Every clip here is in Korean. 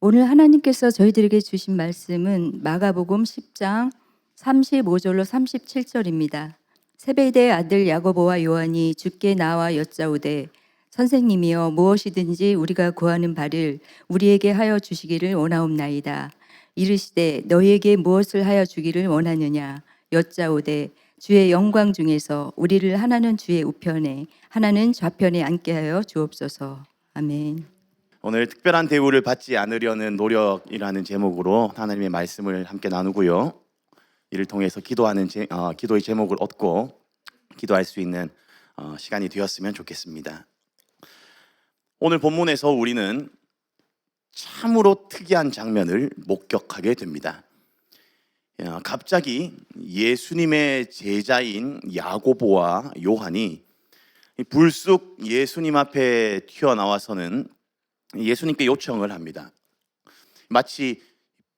오늘 하나님께서 저희들에게 주신 말씀은 마가복음 10장 35절로 37절입니다. 세베대의 아들 야고보와 요한이 주께 나와 여짜오되 선생님이여 무엇이든지 우리가 구하는 바를 우리에게 하여 주시기를 원하옵나이다. 이르시되 너희에게 무엇을 하여 주기를 원하느냐 여짜오되 주의 영광 중에서 우리를 하나는 주의 우편에 하나는 좌편에 앉게 하여 주옵소서. 아멘. 오늘 특별한 대우를 받지 않으려는 노력이라는 제목으로 하나님의 말씀을 함께 나누고요. 이를 통해서 기도하는 제, 어, 기도의 제목을 얻고 기도할 수 있는 어, 시간이 되었으면 좋겠습니다. 오늘 본문에서 우리는 참으로 특이한 장면을 목격하게 됩니다. 야, 갑자기 예수님의 제자인 야고보와 요한이 불쑥 예수님 앞에 튀어나와서는 예수님께 요청을 합니다. 마치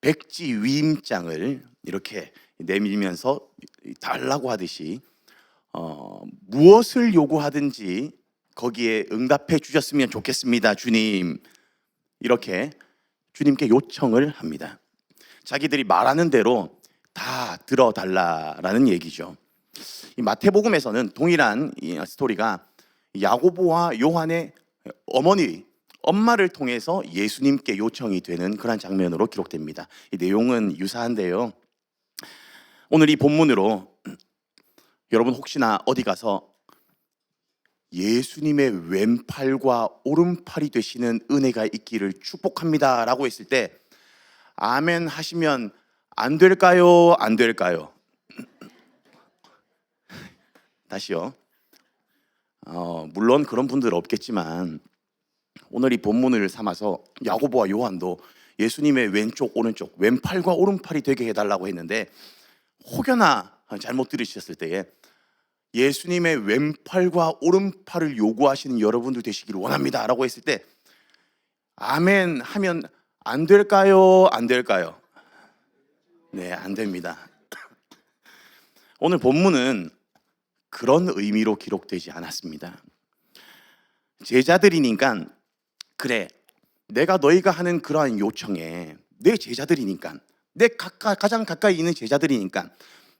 백지 위임장을 이렇게 내밀면서 달라고 하듯이 어, 무엇을 요구하든지 거기에 응답해 주셨으면 좋겠습니다, 주님. 이렇게 주님께 요청을 합니다. 자기들이 말하는 대로 다 들어달라라는 얘기죠. 이 마태복음에서는 동일한 이 스토리가 야고보와 요한의 어머니 엄마를 통해서 예수님께 요청이 되는 그런 장면으로 기록됩니다. 이 내용은 유사한데요. 오늘 이 본문으로 여러분 혹시나 어디 가서 예수님의 왼팔과 오른팔이 되시는 은혜가 있기를 축복합니다 라고 했을 때 아멘 하시면 안 될까요? 안 될까요? 다시요. 어, 물론 그런 분들 없겠지만 오늘 이 본문을 삼아서 야고보와 요한도 예수님의 왼쪽 오른쪽 왼팔과 오른팔이 되게 해달라고 했는데 혹여나 잘못 들으셨을 때에 예수님의 왼팔과 오른팔을 요구하시는 여러분들 되시기를 원합니다라고 했을 때 아멘 하면 안 될까요? 안 될까요? 네, 안 됩니다. 오늘 본문은 그런 의미로 기록되지 않았습니다. 제자들이니까 그래 내가 너희가 하는 그러한 요청에 내 제자들이니까 내 가까, 가장 가까이 있는 제자들이니까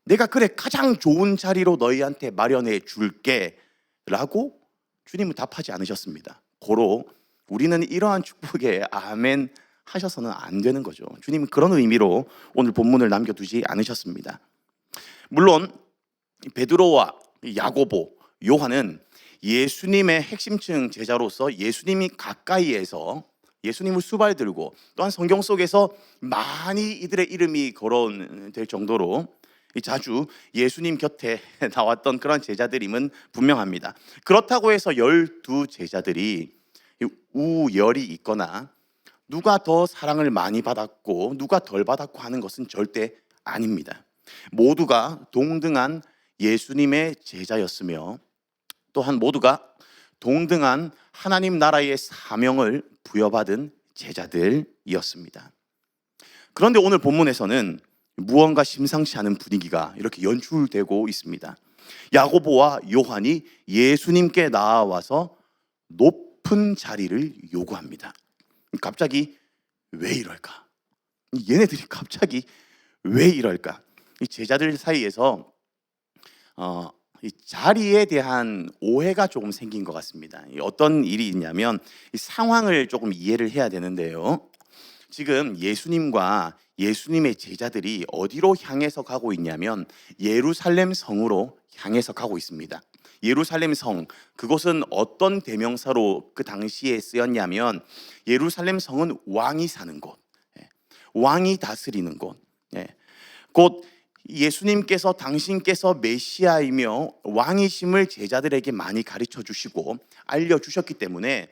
내가 그래 가장 좋은 자리로 너희한테 마련해 줄게 라고 주님은 답하지 않으셨습니다. 고로 우리는 이러한 축복에 아멘 하셔서는 안 되는 거죠. 주님은 그런 의미로 오늘 본문을 남겨두지 않으셨습니다. 물론 베드로와 야고보, 요한은 예수님의 핵심층 제자로서 예수님이 가까이에서 예수님을 수발 들고 또한 성경 속에서 많이 이들의 이름이 거론될 정도로 자주 예수님 곁에 나왔던 그런 제자들임은 분명합니다. 그렇다고 해서 열두 제자들이 우열이 있거나 누가 더 사랑을 많이 받았고 누가 덜 받았고 하는 것은 절대 아닙니다. 모두가 동등한 예수님의 제자였으며 또한 모두가 동등한 하나님 나라의 사명을 부여받은 제자들이었습니다. 그런데 오늘 본문에서는 무언가 심상치 않은 분위기가 이렇게 연출되고 있습니다. 야고보와 요한이 예수님께 나와서 높은 자리를 요구합니다. 갑자기 왜 이럴까? 얘네들이 갑자기 왜 이럴까? 이 제자들 사이에서 어, 이 자리에 대한 오해가 조금 생긴 것 같습니다. 어떤 일이 있냐면 이 상황을 조금 이해를 해야 되는데요. 지금 예수님과 예수님의 제자들이 어디로 향해서 가고 있냐면 예루살렘 성으로 향해서 가고 있습니다. 예루살렘 성 그곳은 어떤 대명사로 그 당시에 쓰였냐면 예루살렘 성은 왕이 사는 곳, 예, 왕이 다스리는 곳, 예, 곧 예수님께서 당신께서 메시아이며 왕이심을 제자들에게 많이 가르쳐 주시고 알려 주셨기 때문에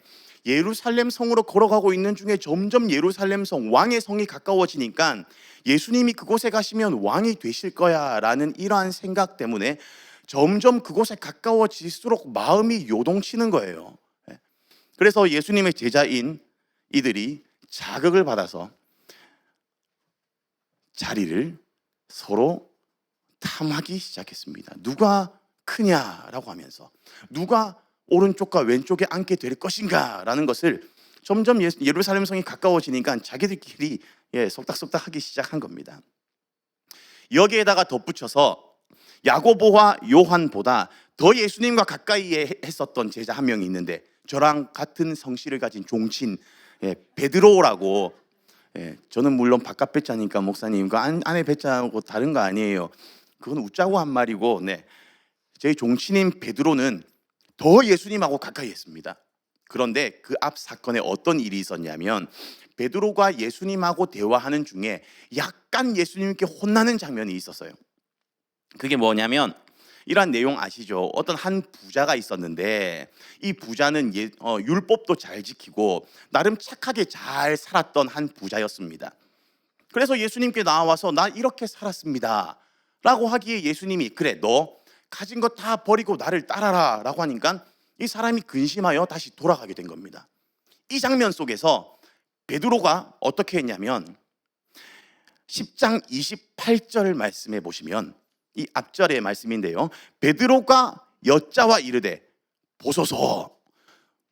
예루살렘 성으로 걸어가고 있는 중에 점점 예루살렘 성 왕의 성이 가까워지니까 예수님이 그곳에 가시면 왕이 되실 거야라는 이러한 생각 때문에 점점 그곳에 가까워질수록 마음이 요동치는 거예요. 예. 그래서 예수님의 제자인 이들이 자극을 받아서 자리를 서로 탐하기 시작했습니다. 누가 크냐라고 하면서 누가 오른쪽과 왼쪽에 앉게 될 것인가라는 것을 점점 예- 예루살렘 성이 가까워지니까 자기들끼리 예, 속닥속닥 하기 시작한 겁니다. 여기에다가 덧붙여서 야고보와 요한보다 더 예수님과 가까이 했었던 제자 한 명이 있는데 저랑 같은 성씨를 가진 종친 예, 베드로라고 예, 저는 물론 바깥 배자니까 목사님 그 안, 안에 배자하고 다른 거 아니에요. 그건 웃자고 한 말이고 네. 저희 종친인 베드로는 더 예수님하고 가까이 했습니다. 그런데 그 앞 사건에 어떤 일이 있었냐면 베드로가 예수님하고 대화하는 중에 약간 예수님께 혼나는 장면이 있었어요. 그게 뭐냐면 이러한 내용 아시죠? 어떤 한 부자가 있었는데 이 부자는 예, 어, 율법도 잘 지키고 나름 착하게 잘 살았던 한 부자였습니다. 그래서 예수님께 나와서 나 이렇게 살았습니다. 라고 하기에 예수님이 그래 너 가진 거다 버리고 나를 따라라 라고 하니까 이 사람이 근심하여 다시 돌아가게 된 겁니다. 이 장면 속에서 베드로가 어떻게 했냐면 10장 28절 말씀에 보시면 이 앞절의 말씀인데요. 베드로가 여자와 이르되 보소서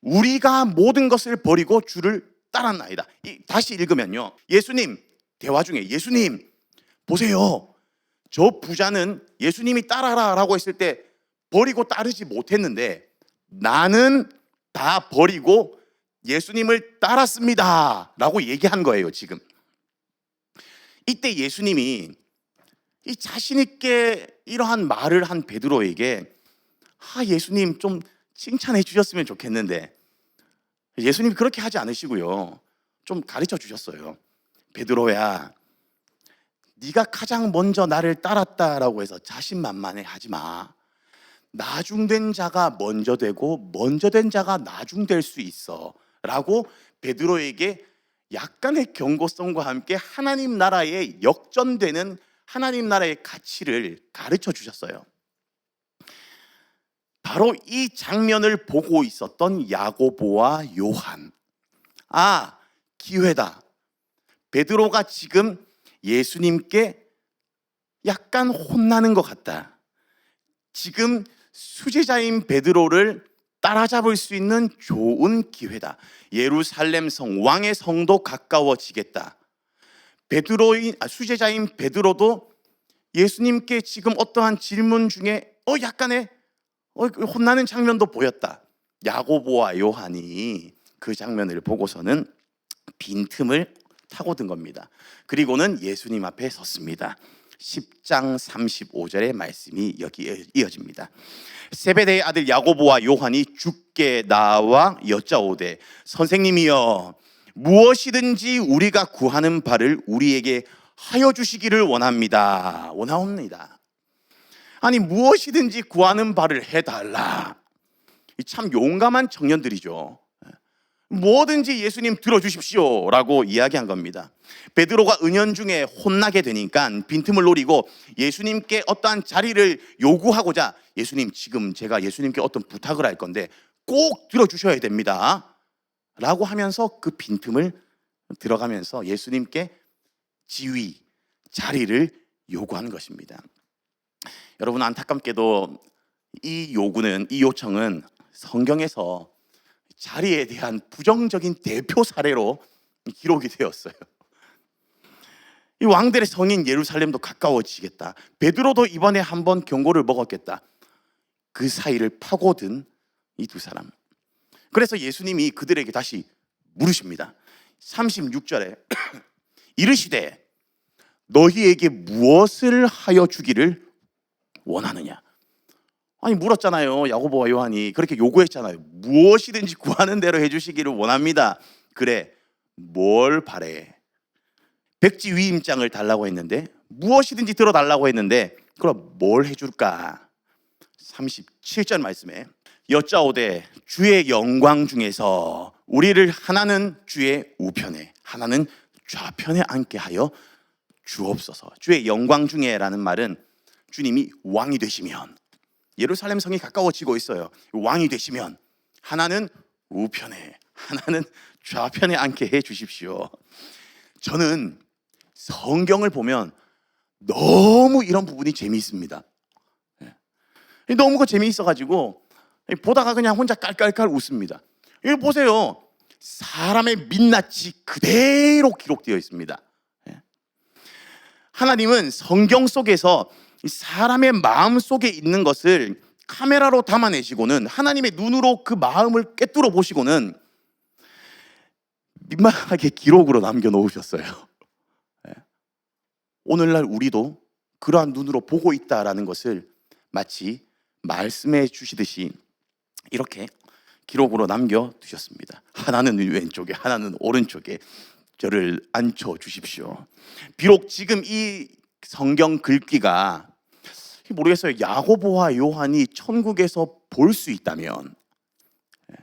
우리가 모든 것을 버리고 주를 따랐나이다. 이, 다시 읽으면요. 예수님 대화 중에 예수님 보세요. 저 부자는 예수님이 따라라라고 했을 때 버리고 따르지 못했는데 나는 다 버리고 예수님을 따랐습니다라고 얘기한 거예요, 지금. 이때 예수님이 이 자신 있게 이러한 말을 한 베드로에게 아 예수님 좀 칭찬해 주셨으면 좋겠는데 예수님이 그렇게 하지 않으시고요. 좀 가르쳐 주셨어요. 베드로야 네가 가장 먼저 나를 따랐다라고 해서 자신만만해 하지 마. 나중된 자가 먼저 되고 먼저 된 자가 나중될 수 있어라고 베드로에게 약간의 경고성과 함께 하나님 나라의 역전되는 하나님 나라의 가치를 가르쳐 주셨어요. 바로 이 장면을 보고 있었던 야고보와 요한. 아, 기회다. 베드로가 지금 예수님께 약간 혼나는 것 같다. 지금 수제자인 베드로를 따라잡을 수 있는 좋은 기회다. 예루살렘 성 왕의 성도 가까워지겠다. 베드로인 아, 수제자인 베드로도 예수님께 지금 어떠한 질문 중에 어 약간의 어, 혼나는 장면도 보였다. 야고보와 요한이 그 장면을 보고서는 빈틈을 타고든 겁니다. 그리고는 예수님 앞에 섰습니다. 10장 35절의 말씀이 여기에 이어집니다. 세베대의 아들 야고보와 요한이 죽게 나와 여짜오되 선생님이여 무엇이든지 우리가 구하는 바를 우리에게 하여 주시기를 원합니다. 원하옵니다. 아니 무엇이든지 구하는 바를 해달라. 이참 용감한 청년들이죠. 뭐든지 예수님 들어주십시오 라고 이야기한 겁니다. 베드로가 은연중에 혼나게 되니까 빈틈을 노리고 예수님께 어떠한 자리를 요구하고자 예수님 지금 제가 예수님께 어떤 부탁을 할 건데 꼭 들어주셔야 됩니다. 라고 하면서 그 빈틈을 들어가면서 예수님께 지위, 자리를 요구하는 것입니다. 여러분 안타깝게도 이 요구는 이 요청은 성경에서 자리에 대한 부정적인 대표 사례로 기록이 되었어요. 이 왕들의 성인 예루살렘도 가까워지겠다. 베드로도 이번에 한번 경고를 먹었겠다. 그 사이를 파고든 이 두 사람. 그래서 예수님이 그들에게 다시 물으십니다. 36절에 이르시되 너희에게 무엇을 하여 주기를 원하느냐? 아니 물었잖아요. 야고보와 요한이 그렇게 요구했잖아요. 무엇이든지 구하는 대로 해주시기를 원합니다. 그래, 뭘 바래? 백지 위임장을 달라고 했는데 무엇이든지 들어달라고 했는데 그럼 뭘 해줄까? 37절 말씀에 여짜오되 주의 영광 중에서 우리를 하나는 주의 우편에 하나는 좌편에 앉게 하여 주옵소서. 주의 영광 중에라는 말은 주님이 왕이 되시면 예루살렘 성이 가까워지고 있어요. 왕이 되시면 하나는 우편에 하나는 좌편에 앉게 해 주십시오. 저는 성경을 보면 너무 이런 부분이 재미있습니다. 예. 너무 그 재미있어 가지고 보다가 그냥 혼자 깔깔깔 웃습니다. 이거 보세요. 사람의 민낯이 그대로 기록되어 있습니다. 예. 하나님은 성경 속에서 이 사람의 마음 속에 있는 것을 카메라로 담아내시고는 하나님의 눈으로 그 마음을 꿰뚫어 보시고는 민망하게 기록으로 남겨 놓으셨어요. 예. 오늘날 우리도 그러한 눈으로 보고 있다라는 것을 마치 말씀해 주시듯이 이렇게 기록으로 남겨 두셨습니다. 하나는 왼쪽에, 하나는 오른쪽에 저를 앉혀 주십시오. 비록 지금 이 성경 글귀가 모르겠어요. 야고보와 요한이 천국에서 볼 수 있다면 예.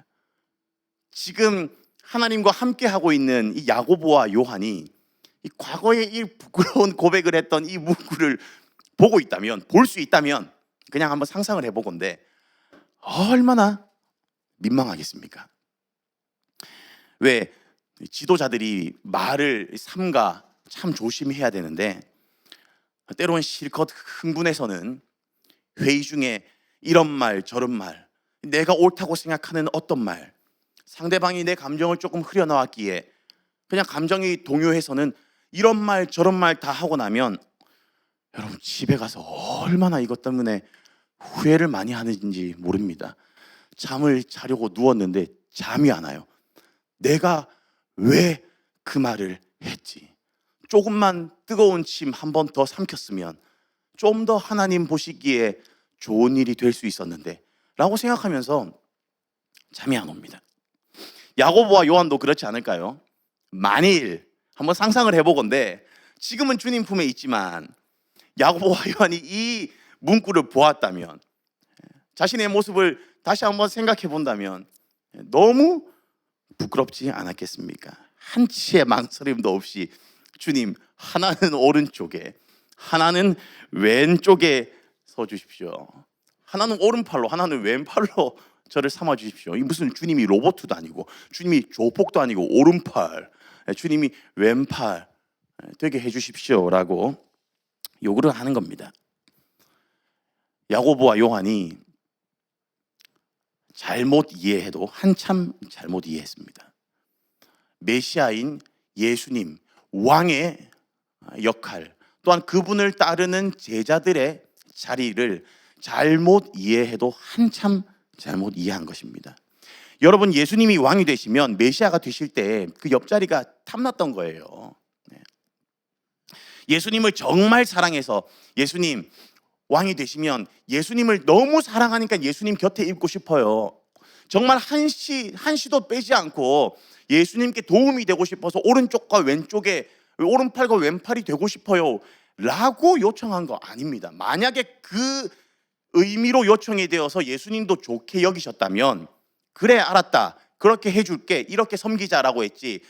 지금 하나님과 함께 하고 있는 이 야고보와 요한이 이 과거에 이 부끄러운 고백을 했던 이 문구를 보고 있다면 볼 수 있다면 그냥 한번 상상을 해보건데 얼마나 민망하겠습니까? 왜 지도자들이 말을 삼가 참 조심해야 되는데 때로는 실컷 흥분해서는 회의 중에 이런 말 저런 말 내가 옳다고 생각하는 어떤 말 상대방이 내 감정을 조금 흐려나왔기에 그냥 감정이 동요해서는 이런 말 저런 말 다 하고 나면 여러분 집에 가서 얼마나 이것 때문에 후회를 많이 하는지 모릅니다. 잠을 자려고 누웠는데 잠이 안 와요. 내가 왜 그 말을 했지? 조금만 뜨거운 침 한 번 더 삼켰으면 좀 더 하나님 보시기에 좋은 일이 될 수 있었는데 라고 생각하면서 잠이 안 옵니다. 야고보와 요한도 그렇지 않을까요? 만일 한번 상상을 해보건데 지금은 주님 품에 있지만 야고보와 요한이 이 문구를 보았다면 자신의 모습을 다시 한번 생각해 본다면 너무 부끄럽지 않았겠습니까? 한치의 망설임도 없이 주님 하나는 오른쪽에 하나는 왼쪽에 서 주십시오. 하나는 오른팔로 하나는 왼팔로 저를 삼아 주십시오. 이 무슨 주님이 로봇도 아니고 주님이 조폭도 아니고 오른팔 주님이 왼팔 되게 해 주십시오라고 요구를 하는 겁니다. 야고보와 요한이 잘못 이해해도 한참 잘못 이해했습니다. 메시아인 예수님 왕의 역할 또한 그분을 따르는 제자들의 자리를 잘못 이해해도 한참 잘못 이해한 것입니다. 여러분 예수님이 왕이 되시면 메시아가 되실 때 그 옆자리가 탐났던 거예요. 네. 예수님을 정말 사랑해서 예수님 왕이 되시면 예수님을 너무 사랑하니까 예수님 곁에 있고 싶어요. 정말 한시 한시도 빼지 않고 예수님께 도움이 되고 싶어서 오른쪽과 왼쪽에 오른팔과 왼팔이 되고 싶어요. 라고 요청한 거 아닙니다. 만약에 그 의미로 요청이 되어서 예수님도 좋게 여기셨다면 그래 알았다. 그렇게 해줄게. 이렇게 섬기자라고 했지.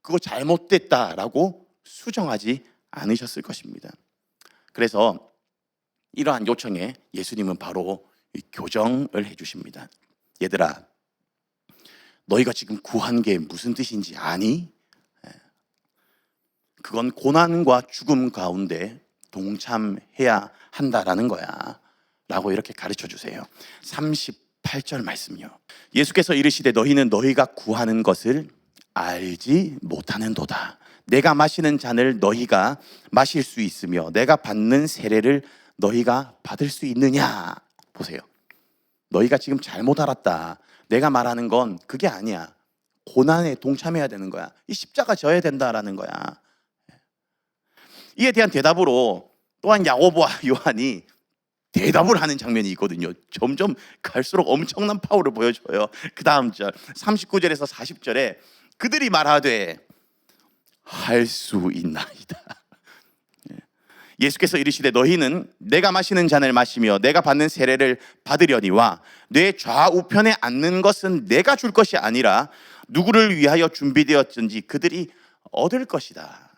그거 잘못됐다라고 수정하지 않으셨을 것입니다. 그래서 이러한 요청에 예수님은 바로 교정을 해주십니다. 얘들아, 너희가 지금 구한 게 무슨 뜻인지 아니? 예. 그건 고난과 죽음 가운데 동참해야 한다라는 거야. 라고 이렇게 가르쳐 주세요. 38절 말씀요. 예수께서 이르시되 너희는 너희가 구하는 것을 알지 못하는도다. 내가 마시는 잔을 너희가 마실 수 있으며 내가 받는 세례를 너희가 받을 수 있느냐? 보세요. 너희가 지금 잘못 알았다. 내가 말하는 건 그게 아니야. 고난에 동참해야 되는 거야. 이 십자가 져야 된다라는 거야. 이에 대한 대답으로 또한 야고보와 요한이 대답을 하는 장면이 있거든요. 점점 갈수록 엄청난 파워를 보여줘요. 그 다음 절 39절에서 40절에 그들이 말하되 할 수 있나이다. 예수께서 이르시되 너희는 내가 마시는 잔을 마시며 내가 받는 세례를 받으려니와 내 좌우편에 앉는 것은 내가 줄 것이 아니라 누구를 위하여 준비되었든지 그들이 얻을 것이다.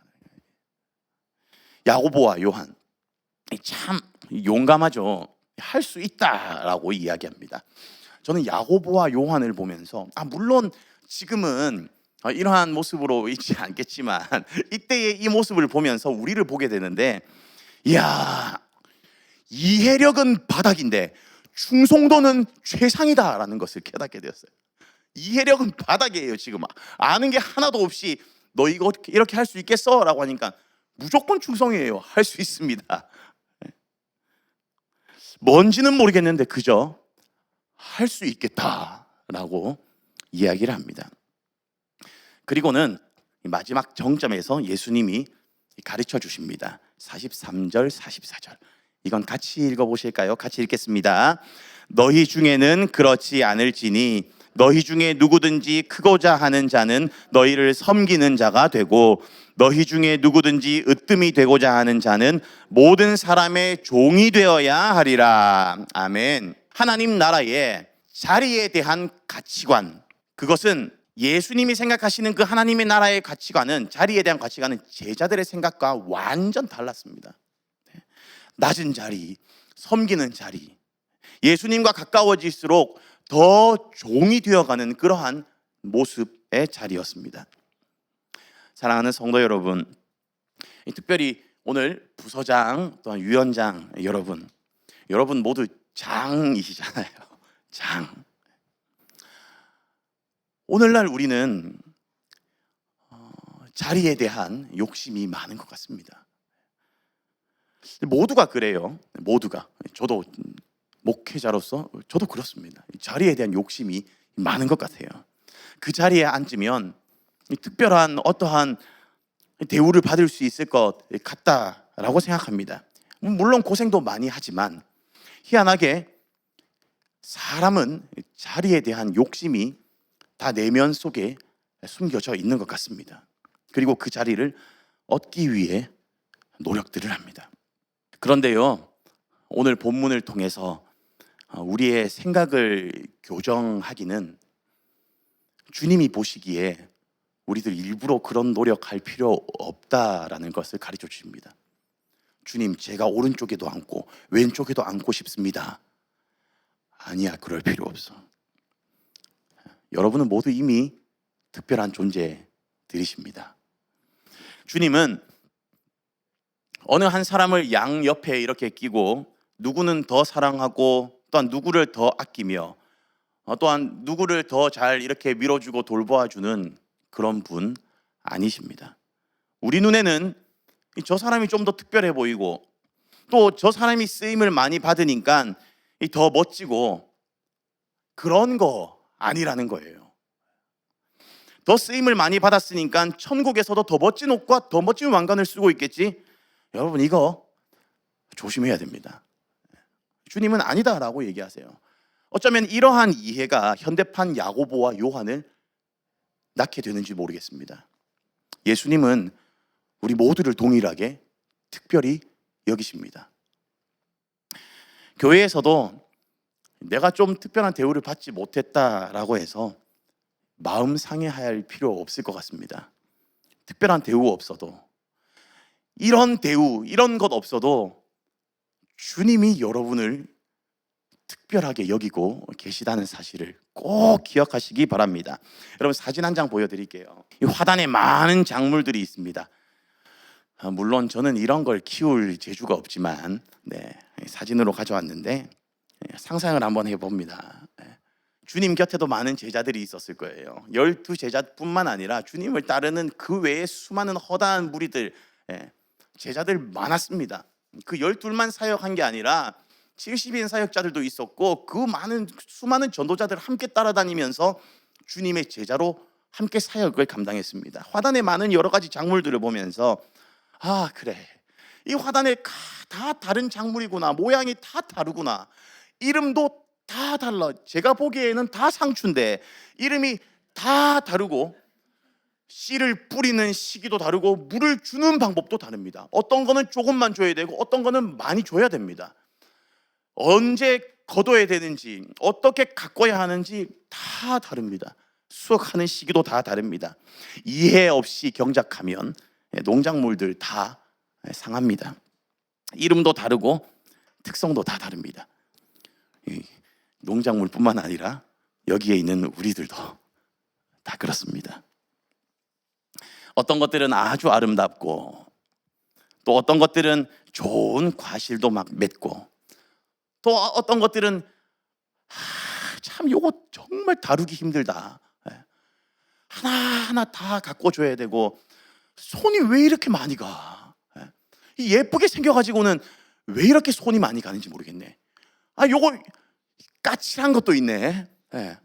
야고보와 요한 참 용감하죠. 할 수 있다라고 이야기합니다. 저는 야고보와 요한을 보면서 아 물론 지금은 어, 이러한 모습으로 있지 않겠지만 이때의 이 모습을 보면서 우리를 보게 되는데 이야 이해력은 바닥인데 충성도는 최상이다라는 것을 깨닫게 되었어요. 이해력은 바닥이에요 지금. 아는 게 하나도 없이 너 이거 이렇게 할 수 있겠어 라고 하니까 무조건 충성이에요. 할 수 있습니다. 뭔지는 모르겠는데 그저 할 수 있겠다라고 이야기를 합니다. 그리고는 이 마지막 정점에서 예수님이 가르쳐 주십니다 43절 44절 이건 같이 읽어 보실까요? 같이 읽겠습니다. 너희 중에는 그렇지 않을지니 너희 중에 누구든지 크고자 하는 자는 너희를 섬기는 자가 되고 너희 중에 누구든지 으뜸이 되고자 하는 자는 모든 사람의 종이 되어야 하리라. 아멘. 하나님 나라의 자리에 대한 가치관 그것은 예수님이 생각하시는 그 하나님의 나라의 가치관은 자리에 대한 가치관은 제자들의 생각과 완전 달랐습니다. 낮은 자리, 섬기는 자리, 예수님과 가까워질수록 더 종이 되어가는 그러한 모습의 자리였습니다. 사랑하는 성도 여러분, 특별히 오늘 부서장 또한 위원장 여러분, 여러분 모두 장이시잖아요. 장. 오늘날 우리는 어, 자리에 대한 욕심이 많은 것 같습니다. 모두가 그래요. 모두가. 저도 목회자로서 저도 그렇습니다. 자리에 대한 욕심이 많은 것 같아요. 그 자리에 앉으면 특별한 어떠한 대우를 받을 수 있을 것 같다라고 생각합니다. 물론 고생도 많이 하지만 희한하게 사람은 자리에 대한 욕심이 다 내면 속에 숨겨져 있는 것 같습니다. 그리고 그 자리를 얻기 위해 노력들을 합니다. 그런데요, 오늘 본문을 통해서 어, 우리의 생각을 교정하기는 주님이 보시기에 우리들 일부러 그런 노력할 필요 없다라는 것을 가르쳐 주십니다. 주님, 제가 오른쪽에도 앉고 왼쪽에도 앉고 싶습니다. 아니야, 그럴 필요 없어. 여러분은 모두 이미 특별한 존재들이십니다. 주님은 어느 한 사람을 양 옆에 이렇게 끼고 누구는 더 사랑하고 또한 누구를 더 아끼며 어, 또한 누구를 더 잘 이렇게 밀어주고 돌보아주는 그런 분 아니십니다. 우리 눈에는 이저 사람이 좀 더 특별해 보이고 또 저 사람이 쓰임을 많이 받으니까 이더 멋지고 그런 거 아니라는 거예요. 더 쓰임을 많이 받았으니까 천국에서도 더 멋진 옷과 더 멋진 왕관을 쓰고 있겠지. 여러분 이거 조심해야 됩니다. 주님은 아니다라고 얘기하세요. 어쩌면 이러한 이해가 현대판 야고보와 요한을 낳게 되는지 모르겠습니다. 예수님은 우리 모두를 동일하게 특별히 여기십니다. 교회에서도 내가 좀 특별한 대우를 받지 못했다라고 해서 마음 상해할 필요 없을 것 같습니다. 특별한 대우 없어도 이런 대우, 이런 것 없어도 주님이 여러분을 특별하게 여기고 계시다는 사실을 꼭 기억하시기 바랍니다. 여러분 사진 한 장 보여드릴게요. 이 화단에 많은 작물들이 있습니다. 아, 물론 저는 이런 걸 키울 재주가 없지만 네, 사진으로 가져왔는데 네, 상상을 한번 해봅니다. 네. 주님 곁에도 많은 제자들이 있었을 거예요. 열두 제자뿐만 아니라 주님을 따르는 그 외에 수많은 허다한 무리들, 예, 제자들 많았습니다. 그 열둘만 사역한 게 아니라 70인 사역자들도 있었고 그 많은 수많은 전도자들 함께 따라다니면서 주님의 제자로 함께 사역을 감당했습니다. 화단에 많은 여러 가지 작물들을 보면서 아 그래 이 화단에 가- 다 다른 작물이구나 모양이 다 다르구나 이름도 다 달라 제가 보기에는 다 상추인데 이름이 다 다르고 씨를 뿌리는 시기도 다르고 물을 주는 방법도 다릅니다. 어떤 거는 조금만 줘야 되고 어떤 거는 많이 줘야 됩니다. 언제 거둬야 되는지 어떻게 가꿔야 하는지 다 다릅니다. 수확하는 시기도 다 다릅니다. 이해 없이 경작하면 농작물들 다 상합니다. 이름도 다르고 특성도 다 다릅니다. 이 농작물뿐만 아니라 여기에 있는 우리들도 다 그렇습니다. 어떤 것들은 아주 아름답고 또 어떤 것들은 좋은 과실도 막 맺고 또 어떤 것들은 아, 참 요거 정말 다루기 힘들다. 예. 하나하나 다 갖고 줘야 되고 손이 왜 이렇게 많이 가? 예. 이 예쁘게 생겨가지고는 왜 이렇게 손이 많이 가는지 모르겠네. 아 요거 까칠한 것도 있네. 예.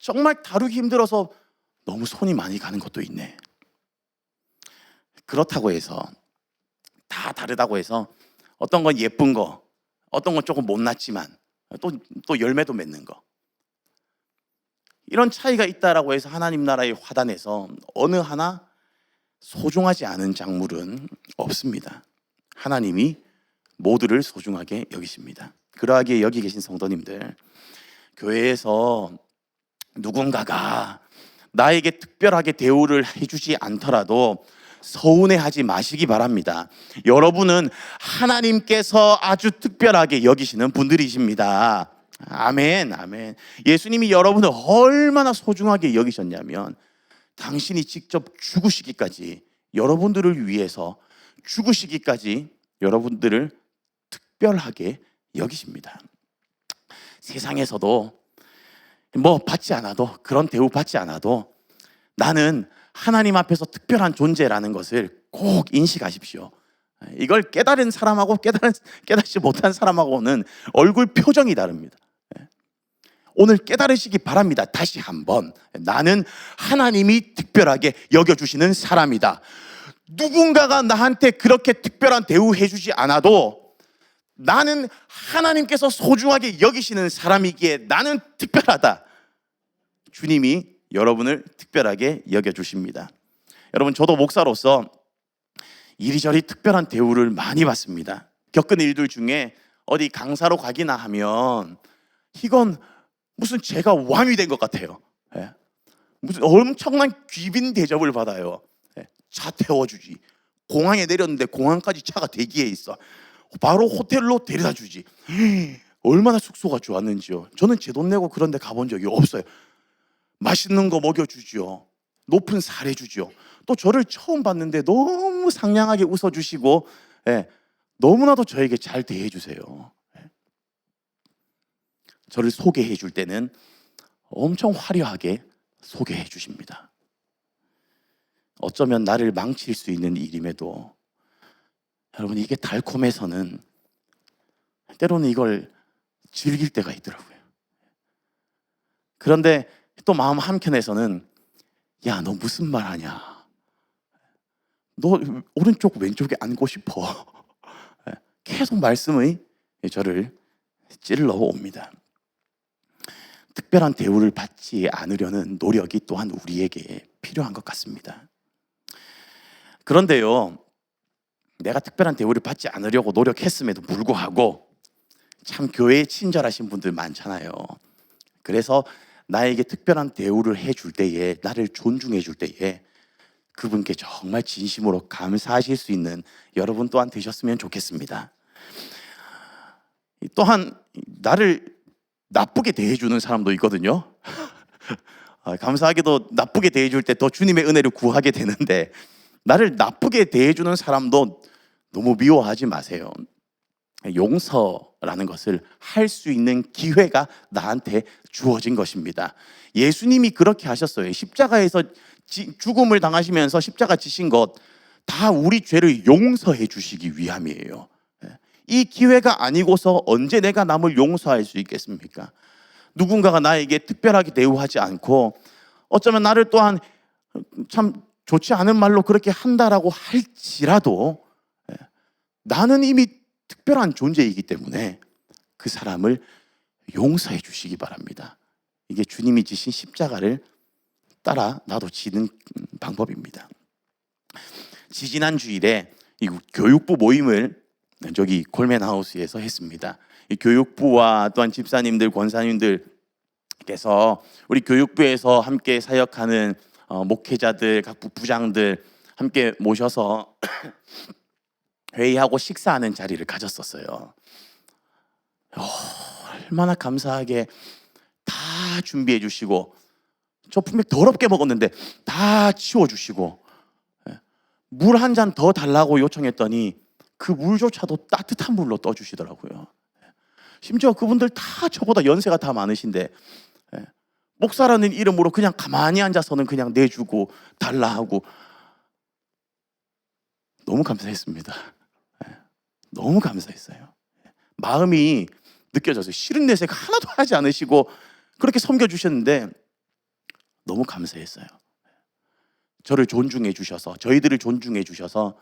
정말 다루기 힘들어서 너무 손이 많이 가는 것도 있네. 그렇다고 해서 다 다르다고 해서 어떤 건 예쁜 거, 어떤 건 조금 못났지만 또, 또 열매도 맺는 거. 이런 차이가 있다라고 해서 하나님 나라의 화단에서 어느 하나 소중하지 않은 작물은 없습니다. 하나님이 모두를 소중하게 여기십니다. 그러하기에 여기 계신 성도님들, 교회에서 누군가가 나에게 특별하게 대우를 해주지 않더라도 서운해하지 마시기 바랍니다. 여러분은 하나님께서 아주 특별하게 여기시는 분들이십니다. 아멘, 아멘. 예수님이 여러분을 얼마나 소중하게 여기셨냐면 당신이 직접 죽으시기까지 여러분들을 위해서 죽으시기까지 여러분들을 특별하게 여기십니다. 세상에서도 뭐 받지 않아도 그런 대우 받지 않아도 나는 하나님 앞에서 특별한 존재라는 것을 꼭 인식하십시오. 이걸 깨달은 사람하고 깨달은, 깨닫지 못한 사람하고는 얼굴 표정이 다릅니다. 오늘 깨달으시기 바랍니다. 다시 한번. 나는 하나님이 특별하게 여겨주시는 사람이다. 누군가가 나한테 그렇게 특별한 대우해주지 않아도 나는 하나님께서 소중하게 여기시는 사람이기에 나는 특별하다. 주님이 여러분을 특별하게 여겨주십니다. 여러분, 저도 목사로서 이리저리 특별한 대우를 많이 받습니다. 겪은 일들 중에 어디 강사로 가기나 하면 이건 무슨 제가 왕이 된 것 같아요. 예. 무슨 엄청난 귀빈 대접을 받아요. 예. 차 태워주지. 공항에 내렸는데 공항까지 차가 대기해 있어. 바로 호텔로 데려다 주지. 얼마나 숙소가 좋았는지요. 저는 제 돈 내고 그런 데 가본 적이 없어요. 맛있는 거 먹여주죠. 높은 살 해주죠. 또 저를 처음 봤는데 너무 상냥하게 웃어주시고, 예, 너무나도 저에게 잘 대해주세요. 예. 저를 소개해 줄 때는 엄청 화려하게 소개해 주십니다. 어쩌면 나를 망칠 수 있는 일임에도 여러분 이게 달콤해서는 때로는 이걸 즐길 때가 있더라고요. 그런데 또 마음 한켠에서는 야 너 무슨 말 하냐? 너 오른쪽 왼쪽에 앉고 싶어. 계속 말씀의 저를 찔러 옵니다. 특별한 대우를 받지 않으려는 노력이 또한 우리에게 필요한 것 같습니다. 그런데요, 내가 특별한 대우를 받지 않으려고 노력했음에도 불구하고 참 교회에 친절하신 분들 많잖아요. 그래서 나에게 특별한 대우를 해줄 때에 나를 존중해 줄 때에 그분께 정말 진심으로 감사하실 수 있는 여러분 또한 되셨으면 좋겠습니다. 또한 나를 나쁘게 대해주는 사람도 있거든요. 아, 감사하게도 나쁘게 대해줄 때 더 주님의 은혜를 구하게 되는데 나를 나쁘게 대해주는 사람도 너무 미워하지 마세요. 용서라는 것을 할 수 있는 기회가 나한테 주어진 것입니다. 예수님이 그렇게 하셨어요. 십자가에서 지- 죽음을 당하시면서 십자가 지신 것 다 우리 죄를 용서해 주시기 위함이에요. 예. 이 기회가 아니고서 언제 내가 남을 용서할 수 있겠습니까? 누군가가 나에게 특별하게 대우하지 않고 어쩌면 나를 또한 참 좋지 않은 말로 그렇게 한다라고 할지라도 예, 나는 이미 특별한 존재이기 때문에 그 사람을 용서해 주시기 바랍니다. 이게 주님이 지신 십자가를 따라 나도 지는 방법입니다. 지지난 주일에 이 교육부 모임을 저기 콜맨 하우스에서 했습니다. 이 교육부와 또한 집사님들, 권사님들께서 우리 교육부에서 함께 사역하는 어, 목회자들, 각 부부장들 함께 모셔서 회의하고 식사하는 자리를 가졌었어요. 어, 얼마나 감사하게 다 준비해 주시고 저 분명 더럽게 먹었는데 다 치워 주시고 물 한 잔 더 달라고 요청했더니 그 물조차도 따뜻한 물로 떠 주시더라고요. 심지어 그분들 다 저보다 연세가 다 많으신데 예, 목사라는 이름으로 그냥 가만히 앉아서는 그냥 내주고 달라 하고 너무 감사했습니다. 예, 너무 감사했어요. 마음이 느껴져서 싫은 내색 하나도 하지 않으시고 그렇게 섬겨주셨는데 너무 감사했어요. 저를 존중해 주셔서 저희들을 존중해 주셔서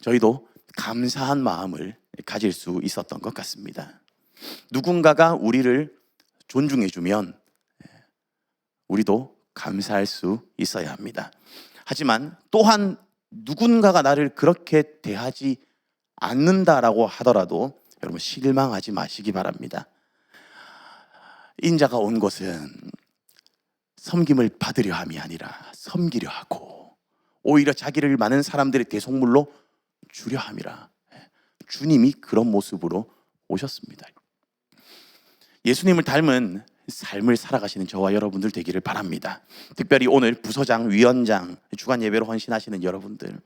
저희도 감사한 마음을 가질 수 있었던 것 같습니다. 누군가가 우리를 존중해 주면 우리도 감사할 수 있어야 합니다. 하지만 또한 누군가가 나를 그렇게 대하지 않는다라고 하더라도 여러분 실망하지 마시기 바랍니다. 인자가 온 것은 섬김을 받으려 함이 아니라 섬기려 하고 오히려 자기를 많은 사람들의 대속물로 주려 함이라. 주님이 그런 모습으로 오셨습니다. 예수님을 닮은 삶을 살아가시는 저와 여러분들 되기를 바랍니다. 특별히 오늘 부서장, 위원장, 주간 예배로 헌신하시는 여러분들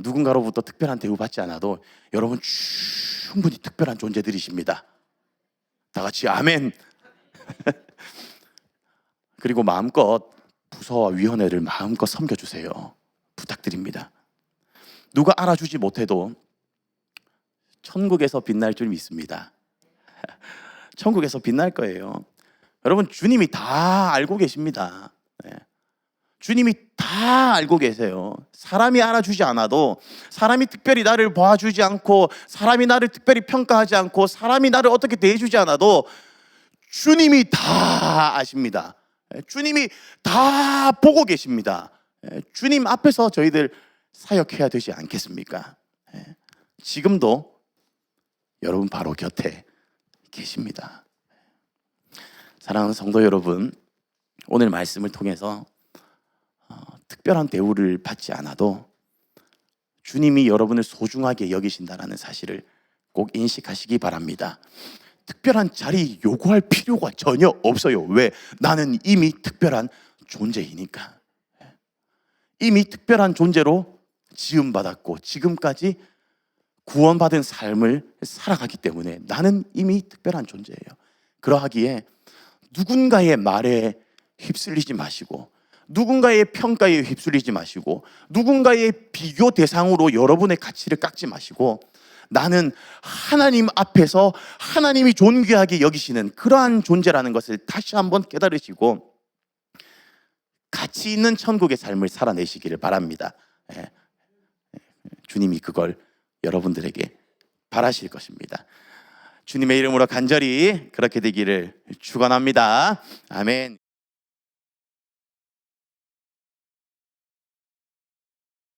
누군가로부터 특별한 대우 받지 않아도 여러분 충분히 특별한 존재들이십니다. 다 같이 아멘. 그리고 마음껏 부서와 위원회를 마음껏 섬겨주세요. 부탁드립니다. 누가 알아주지 못해도 천국에서 빛날 줄 믿습니다. 천국에서 빛날 거예요. 여러분 주님이 다 알고 계십니다. 네. 주님이 다 알고 계세요. 사람이 알아주지 않아도 사람이 특별히 나를 봐주지 않고 사람이 나를 특별히 평가하지 않고 사람이 나를 어떻게 대해주지 않아도 주님이 다 아십니다. 예, 주님이 다 보고 계십니다. 예, 주님 앞에서 저희들 사역해야 되지 않겠습니까? 예, 지금도 여러분 바로 곁에 계십니다. 사랑하는 성도 여러분, 오늘 말씀을 통해서 어, 특별한 대우를 받지 않아도 주님이 여러분을 소중하게 여기신다라는 사실을 꼭 인식하시기 바랍니다. 특별한 자리 요구할 필요가 전혀 없어요. 왜? 나는 이미 특별한 존재이니까. 이미 특별한 존재로 지음받았고 지금까지 구원받은 삶을 살아가기 때문에 나는 이미 특별한 존재예요. 그러하기에 누군가의 말에 휩쓸리지 마시고 누군가의 평가에 휩쓸리지 마시고 누군가의 비교 대상으로 여러분의 가치를 깎지 마시고 나는 하나님 앞에서 하나님이 존귀하게 여기시는 그러한 존재라는 것을 다시 한번 깨달으시고 가치 있는 천국의 삶을 살아내시기를 바랍니다. 예. 주님이 그걸 여러분들에게 바라실 것입니다. 주님의 이름으로 간절히 그렇게 되기를 축원합니다. 아멘.